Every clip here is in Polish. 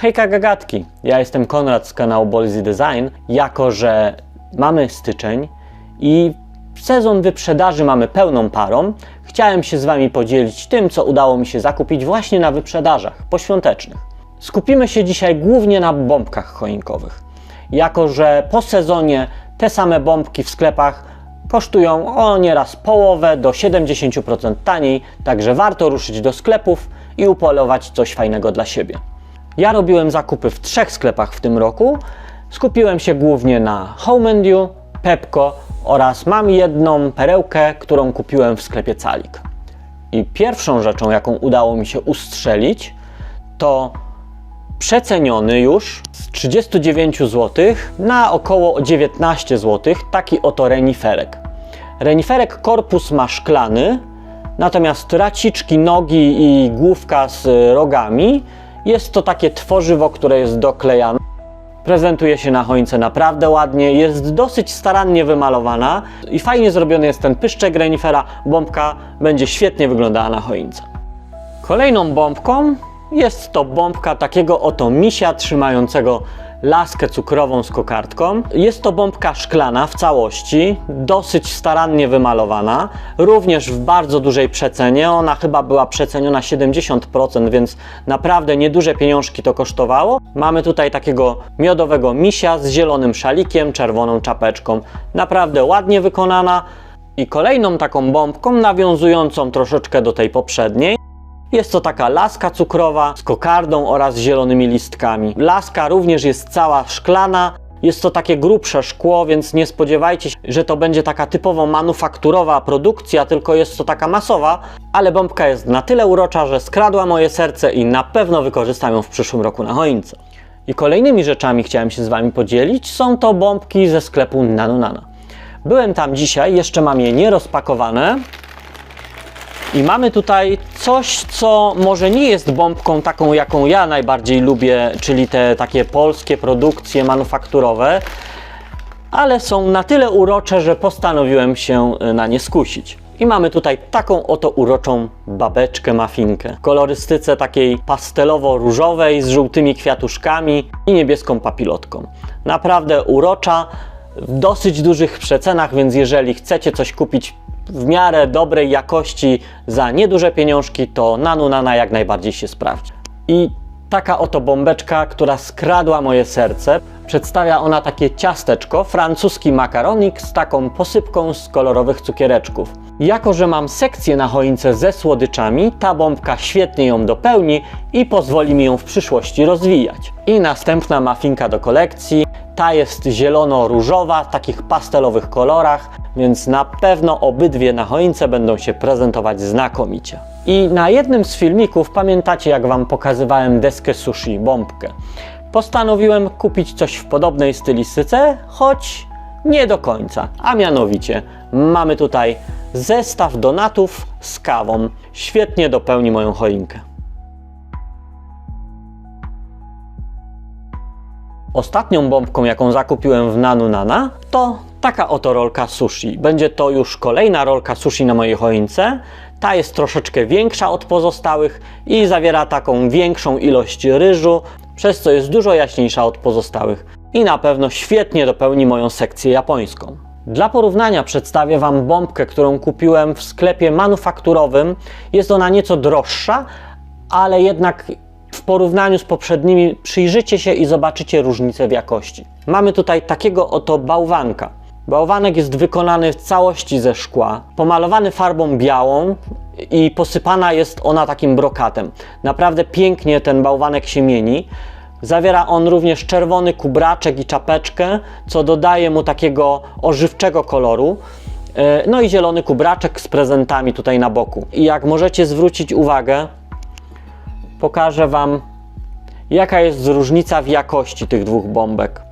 Hejka gagatki, ja jestem Konrad z kanału Bolzy Design. Jako, że mamy styczeń i sezon wyprzedaży mamy pełną parą, chciałem się z Wami podzielić tym, co udało mi się zakupić właśnie na wyprzedażach poświątecznych. Skupimy się dzisiaj głównie na bombkach choinkowych. Jako, że po sezonie te same bombki w sklepach kosztują o nieraz połowę do 70% taniej, także warto ruszyć do sklepów i upolować coś fajnego dla siebie. Ja robiłem zakupy w trzech sklepach w tym roku. Skupiłem się głównie na Home and You, Pepco oraz mam jedną perełkę, którą kupiłem w sklepie Calik. I pierwszą rzeczą, jaką udało mi się ustrzelić, to przeceniony już z 39 zł na około 19 zł taki oto reniferek. Reniferek korpus ma szklany, natomiast raciczki, nogi i główka z rogami jest to takie tworzywo, które jest doklejane. Prezentuje się na choince naprawdę ładnie, jest dosyć starannie wymalowana i fajnie zrobiony jest ten pyszczek renifera. Bombka będzie świetnie wyglądała na choince. Kolejną bombką jest to bombka takiego oto misia trzymającego laskę cukrową z kokardką. Jest to bombka szklana w całości, dosyć starannie wymalowana, również w bardzo dużej przecenie. Ona chyba była przeceniona 70%, więc naprawdę nieduże pieniążki to kosztowało. Mamy tutaj takiego miodowego misia z zielonym szalikiem, czerwoną czapeczką. Naprawdę ładnie wykonana. I kolejną taką bombką, nawiązującą troszeczkę do tej poprzedniej, jest to taka laska cukrowa z kokardą oraz zielonymi listkami. Laska również jest cała szklana. Jest to takie grubsze szkło, więc nie spodziewajcie się, że to będzie taka typowo manufakturowa produkcja, tylko jest to taka masowa, ale bombka jest na tyle urocza, że skradła moje serce i na pewno wykorzystam ją w przyszłym roku na choince. I kolejnymi rzeczami chciałem się z Wami podzielić są to bombki ze sklepu Nano Nana. Byłem tam dzisiaj, jeszcze mam je nierozpakowane, i mamy tutaj coś, co może nie jest bombką taką, jaką ja najbardziej lubię, czyli te takie polskie produkcje manufakturowe, ale są na tyle urocze, że postanowiłem się e, na nie skusić. I mamy tutaj taką oto uroczą babeczkę mafinkę. W kolorystyce takiej pastelowo-różowej z żółtymi kwiatuszkami i niebieską papilotką. Naprawdę urocza, w dosyć dużych przecenach, więc jeżeli chcecie coś kupić w miarę dobrej jakości za nieduże pieniążki, to Nanu Nana jak najbardziej się sprawdzi. I taka oto bombeczka, która skradła moje serce. Przedstawia ona takie ciasteczko, francuski makaronik z taką posypką z kolorowych cukiereczków. Jako, że mam sekcję na choince ze słodyczami, ta bombka świetnie ją dopełni i pozwoli mi ją w przyszłości rozwijać. I następna mafinka do kolekcji. Ta jest zielono-różowa, w takich pastelowych kolorach, więc na pewno obydwie na choince będą się prezentować znakomicie. I na jednym z filmików pamiętacie, jak Wam pokazywałem deskę sushi, bombkę. Postanowiłem kupić coś w podobnej stylistyce, choć nie do końca. A mianowicie mamy tutaj zestaw donatów z kawą. Świetnie dopełni moją choinkę. Ostatnią bombką, jaką zakupiłem w Nanu Nana, to taka oto rolka sushi. Będzie to już kolejna rolka sushi na mojej choince. Ta jest troszeczkę większa od pozostałych i zawiera taką większą ilość ryżu, przez co jest dużo jaśniejsza od pozostałych i na pewno świetnie dopełni moją sekcję japońską. Dla porównania przedstawię Wam bombkę, którą kupiłem w sklepie manufakturowym. Jest ona nieco droższa, ale jednak w porównaniu z poprzednimi przyjrzycie się i zobaczycie różnicę w jakości. Mamy tutaj takiego oto bałwanka. Bałwanek jest wykonany w całości ze szkła, pomalowany farbą białą i posypana jest ona takim brokatem. Naprawdę pięknie ten bałwanek się mieni. Zawiera on również czerwony kubraczek i czapeczkę, co dodaje mu takiego ożywczego koloru. E, No i zielony kubraczek z prezentami tutaj na boku. I jak możecie zwrócić uwagę, pokażę Wam, jaka jest różnica w jakości tych dwóch bombek.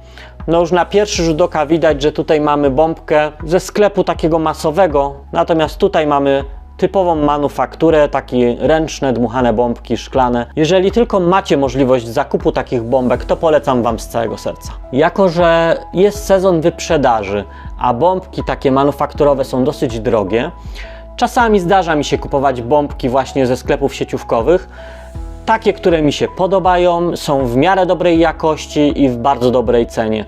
No już na pierwszy rzut oka widać, że tutaj mamy bombkę ze sklepu takiego masowego, natomiast tutaj mamy typową manufakturę, takie ręczne, dmuchane bombki szklane. Jeżeli tylko macie możliwość zakupu takich bombek, to polecam Wam z całego serca. Jako, że jest sezon wyprzedaży, a bombki takie manufakturowe są dosyć drogie, czasami zdarza mi się kupować bombki właśnie ze sklepów sieciówkowych, takie, które mi się podobają, są w miarę dobrej jakości i w bardzo dobrej cenie.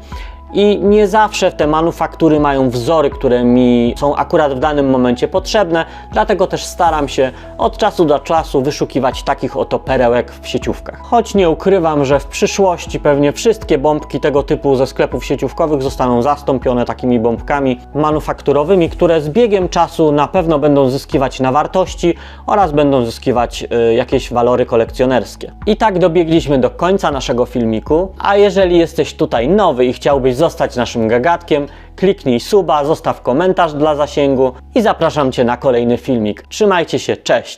I nie zawsze te manufaktury mają wzory, które mi są akurat w danym momencie potrzebne, dlatego też staram się od czasu do czasu wyszukiwać takich oto perełek w sieciówkach. Choć nie ukrywam, że w przyszłości pewnie wszystkie bombki tego typu ze sklepów sieciówkowych zostaną zastąpione takimi bombkami manufakturowymi, które z biegiem czasu na pewno będą zyskiwać na wartości oraz będą zyskiwać y, jakieś walory kolekcjonerskie. I tak dobiegliśmy do końca naszego filmiku, a jeżeli jesteś tutaj nowy i chciałbyś zostać naszym gagatkiem, kliknij suba, zostaw komentarz dla zasięgu i zapraszam Cię na kolejny filmik. Trzymajcie się, cześć!